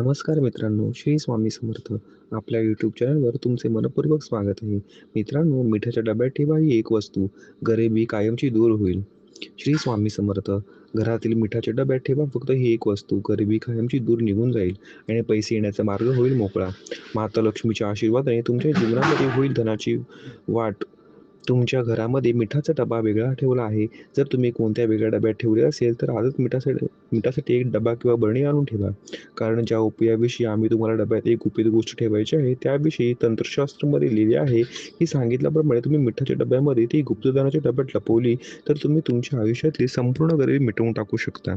नमस्कार मित्रांनो, श्री स्वामी समर्थ. आपल्या यूट्यूब चॅनलवर तुमचे मनपूर्वक स्वागत आहे. मित्रांनो, मिठाच्या डब्यात ठेवा ही एक वस्तू, गरिबी कायमची दूर होईल. श्री स्वामी समर्थ. घरातील मिठाच्या डब्यात ठेवा फक्त ही एक वस्तू, गरिबी कायमची दूर निघून जाईल आणि पैसे येण्याचा मार्ग होईल मोकळा. माता लक्ष्मीच्या आशीर्वादाने तुमच्या जीवनामध्ये होईल धनाची वाट. तुमच्या घरामध्ये मिठाचा डबा वेगळा ठेवला आहे. जर तुम्ही कोणत्या वेगळ्या डब्यात ठेवले असेल, तर आजच मिठासाठी मिठासाठी एक डबा किंवा बरणी आणून ठेवा. कारण ज्या उपायाविषयी आम्ही तुम्हाला डब्यात एक गुपित गोष्ट ठेवायची आहे, त्याविषयी तंत्रशास्त्रामध्ये लिहिले आहे, की सांगितल्याप्रमाणे तुम्ही मिठाच्या डब्यामध्ये ती गुप्तदानाच्या डब्यात लपवली, तर तुम्ही तुमच्या आयुष्यातली संपूर्ण गरिबी मिटवून टाकू शकता.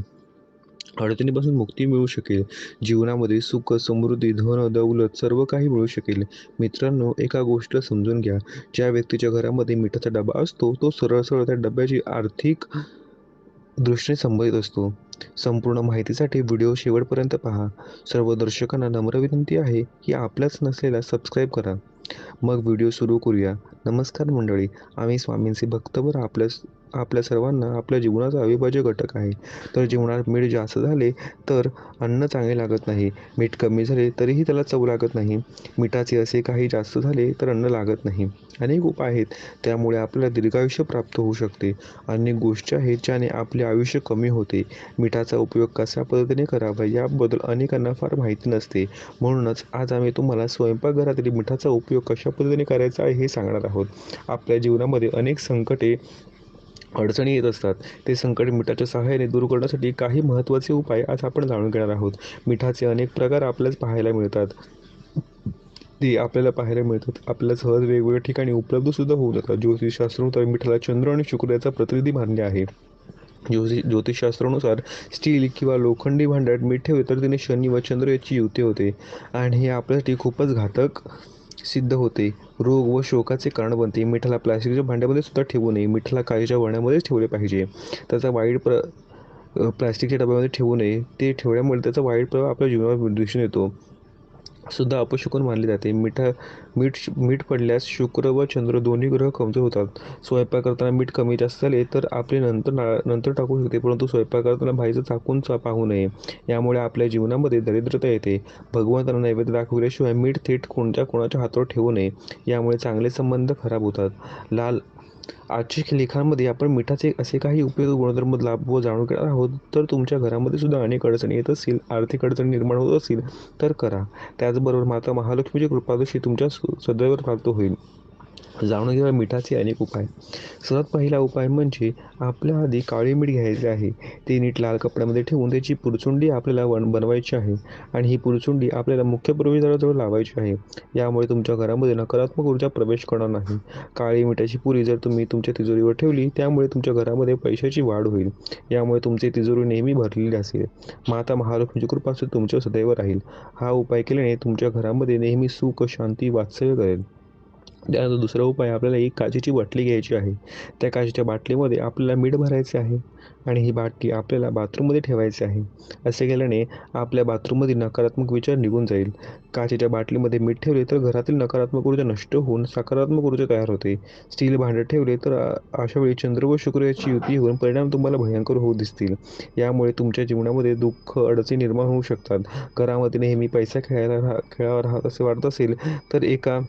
अडचणीपासून मुक्ती मिळू शकेल. जीवनामध्ये सुख, समृद्धी, धन, दौलत सर्व काही मिळू शकेल. मित्रांनो, एका गोष्ट समजून घ्या. ज्या व्यक्तीच्या घरामध्ये मिठाचा डबा असतो, तो सरळ-सरळ त्या डब्याची आर्थिक दृष्टीने संबंधित असतो. संपूर्ण माहितीसाठी व्हिडिओ शेवटपर्यंत पहा. सर्व दर्शकांना नम्र विनंती आहे, की आपल्याच नसलेला सबस्क्राईब करा. मग व्हिडिओ सुरू करूया. नमस्कार मंडळी, आम्ही स्वामींचे भक्तवर आपल्या आपल्या सर्वांना आपल्या जीवनाचा अविभाज्य घटक आहे. तर जीवनात मीठ जास्त झाले तर अन्न चांगले लागत नाही. मीठ कमी झाले तरीही त्याला चव लागत नाही. मिठाचे असे काही जास्त झाले तर अन्न लागत नाही. अनेक उपाय आहेत, त्यामुळे आपल्याला दीर्घायुष्य प्राप्त होऊ शकते. अनेक गोष्टी आहेत, ज्याने आपले आयुष्य कमी होते. मिठाचा उपयोग कशा पद्धतीने करावा याबद्दल अनेकांना फार माहिती नसते. म्हणूनच आज आम्ही तुम्हाला स्वयंपाकघरातील मिठाचा उपयोग कशा पद्धतीने करायचा आहे हे सांगणार आहोत. आपल्या जीवनामध्ये अनेक संकटे, अडचणी येत असतात. ते संकट मिठाच्या सहाय्याने दूर करण्यासाठी काही महत्त्वाचे उपाय आज आपण जाणून घेणार आहोत. मिठाचे अनेक प्रकार आपल्याच पाहायला मिळतात. ते आपल्याला पाहायला मिळतात. आपल्याला सहज वेगवेगळ्या ठिकाणी उपलब्ध सुद्धा होऊन जातात. ज्योतिषशास्त्रानुसार मिठाला चंद्र आणि शुक्र याचा प्रतिनिधी मानले आहे. ज्योति ज्योतिषशास्त्रानुसार स्टील किंवा लोखंडी भांड्यात मीठ ठेवले तर तिने शनी व चंद्र याची युती होते आणि हे आपल्यासाठी खूपच घातक सिद्ध होते. रोग व शोकाचे कारण बनते. मिठाला प्लास्टिकच्या भांड्यामध्ये सुद्धा ठेवू नये. मिठाला काळीच्या वण्यामध्येच ठेवले पाहिजे. त्याचा वाईट प्र प्लास्टिकच्या डब्यामध्ये ठेवू नये. ते ठेवल्यामुळे त्याचा वाईट प्रभाव आपल्या जीवनावर दिसून येतो. सुद्धा अपशकुन मानले जाते. मिठा मीठ मीठ पडल्यास शुक्र व चंद्र दोन्ही ग्रह कमजोर होतात. स्वयंपाक करताना मीठ कमी जास्त झाले तर आपले नंतर नंतर टाकू शकते, परंतु स्वयंपाक करताना भाईचं झाकून पाहू नये. यामुळे आपल्या जीवनामध्ये दरिद्रता येते. भगवंतांना नैवेद्य दाखवल्याशिवाय मीठ थेट कोणत्या कोणाच्या हातावर ठेवू नये. यामुळे चांगले संबंध खराब होतात. लाल आजच्या लिखाणामध्ये आपण मिठाचे असे काही उपयोग गुणधर्म, लाभ व जाणून घेणार आहोत. तर तुमच्या घरामध्ये सुद्धा अनेक अडचणी येत असतील, आर्थिक अडचणी निर्माण होत असतील तर करा. त्याचबरोबर माता महालक्ष्मीची कृपादृष्टी तुमच्या सदैव प्राप्त होईल. जाणून घेऊया मिठाचे अनेक उपाय. सर्वात पहिला उपाय म्हणजे आपल्या आधी काळी मीठ घ्यायचे आहे. ते नीट लाल कपड्यामध्ये ठेवून त्याची पुरचुंडी आपल्याला बनवायची आहे आणि ही पुरचुंडी आपल्याला मुख्य प्रवेशद्वाराजवळ लावायची आहे. यामुळे तुमच्या घरामध्ये नकारात्मक ऊर्जा प्रवेश करणार नाही. काळी मिठाची पुरी जर तुम्ही तुमच्या तिजोरीवर ठेवली, त्यामुळे तुमच्या घरामध्ये पैशाची वाढ होईल. यामुळे तुमची तिजोरी नेहमी भरलेली असेल. माता महालक्ष्मीची कृपा तुमच्या सदैव राहील. हा उपाय केल्याने तुमच्या घरामध्ये नेहमी सुख, शांती, वात्सल्य करेल. त्यानंतर दुसरा उपाय आपल्याला एक काचेची बाटली घ्यायची आहे. त्या काचेच्या बाटलीमध्ये आपल्याला मीठ भरायचे आहे आणि ही बाटली आपल्याला बाथरूममध्ये ठेवायची आहे. असे केल्याने आपल्या बाथरूममधील नकारात्मक विचार निघून जाईल. काचेच्या बाटलीमध्ये मीठ ठेवले तर घरातील नकारात्मक ऊर्जा नष्ट होऊन सकारात्मक ऊर्जा तयार होते. स्टील भांडे ठेवले तर अशावेळी चंद्र व शुक्र याची युती होऊन परिणाम तुम्हाला भयंकर होऊ दिसतील. यामुळे तुमच्या जीवनामध्ये दुःख, अडचणी निर्माण होऊ शकतात. घरामध्ये नेहमी पैसा खेळायला खेळावा राहत असे वाटत असेल तर एका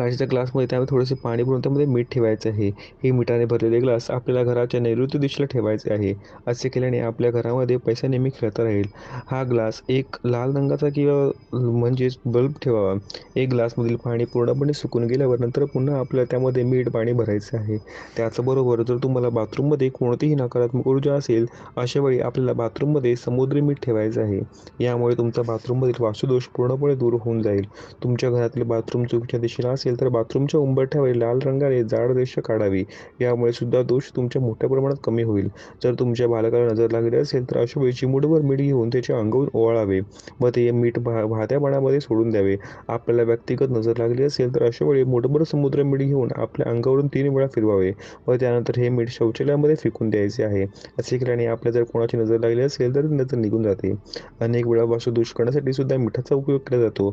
काचेच्या ग्लासमध्ये त्यामध्ये थोडेसे पाणी भरून त्यामध्ये मीठ ठेवायचं आहे. हे मिठाने भरलेले ग्लास आपल्याला घराच्या नैऋत्य दिशेला ठेवायचे आहे. असे केल्याने आपल्या घरामध्ये पैसा नेहमी खेळता राहील. हा ग्लास एक लाल रंगाचा किंवा म्हणजेच बल्ब ठेवावा. एक ग्लासमधील पाणी पूर्णपणे सुकून गेल्यावर नंतर पुन्हा आपल्याला त्यामध्ये मीठ पाणी भरायचे आहे. त्याचबरोबर जर तुम्हाला बाथरूममध्ये कोणतीही नकारात्मक ऊर्जा असेल, अशावेळी आपल्याला बाथरूममध्ये समुद्री मीठ ठेवायचं आहे. यामुळे तुमचा बाथरूममधील वास्तुदोष पूर्णपणे दूर होऊन जाईल. तुमच्या घरातील बाथरूम चुकीच्या दिशेला असेल तर बाथरूमच्या उंबरठ्यावर लाल रंगाने जाड रेषा काढावी. यामुळे सुद्धा दोष तुमच्या मोठ्या प्रमाणात कमी होईल. जर तुमच्या बालकाला नजर लागली असेल तर अशा वेळी चिमुडवर मीठ घेऊन त्याच्या अंगावरून ओवाळावे व ते मीठ वाहत्या पाण्यामध्ये सोडून द्यावे. आपल्याला व्यक्तिगत नजर लागली असेल तर अशा वेळी मोठभर समुद्र मीठ घेऊन आपल्या अंगावरून तीन वेळा फिरवावे व त्यानंतर हे मीठ शौचालयामध्ये फेकून द्यायचे आहे. असे केल्याने आपल्या जर कोणाची नजर लागली असेल तर ती नजर निघून जाते. अनेक वेळा दूष करण्यासाठी सुद्धा मिठाचा उपयोग केला जातो.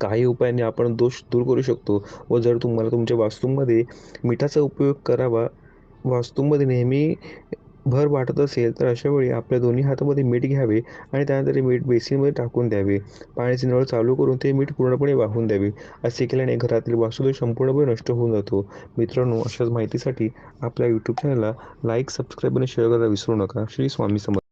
काही उपायांनी आपण दोष दूर करू शकतो व जर तुम्हाला तुमच्या वास्तूमध्ये मिठाचा उपयोग करावा वास्तूमध्ये नेहमी भर वाटत असेल तर अशा वेळी आपल्या दोन्ही हातामध्ये मीठ घ्यावे आणि त्यानंतर ते मीठ बेसिनमध्ये टाकून द्यावे. पाण्याचे नळ चालू करून ते मीठ पूर्णपणे वाहून द्यावे. असे केल्याने घरातील वास्तुदोष संपूर्णपणे नष्ट होऊन जातो. मित्रांनो अशाच माहितीसाठी आपल्या यूट्यूब चॅनलला लाईक सबस्क्राईब आणि शेअर करायला विसरू नका. श्री स्वामी समर्थ.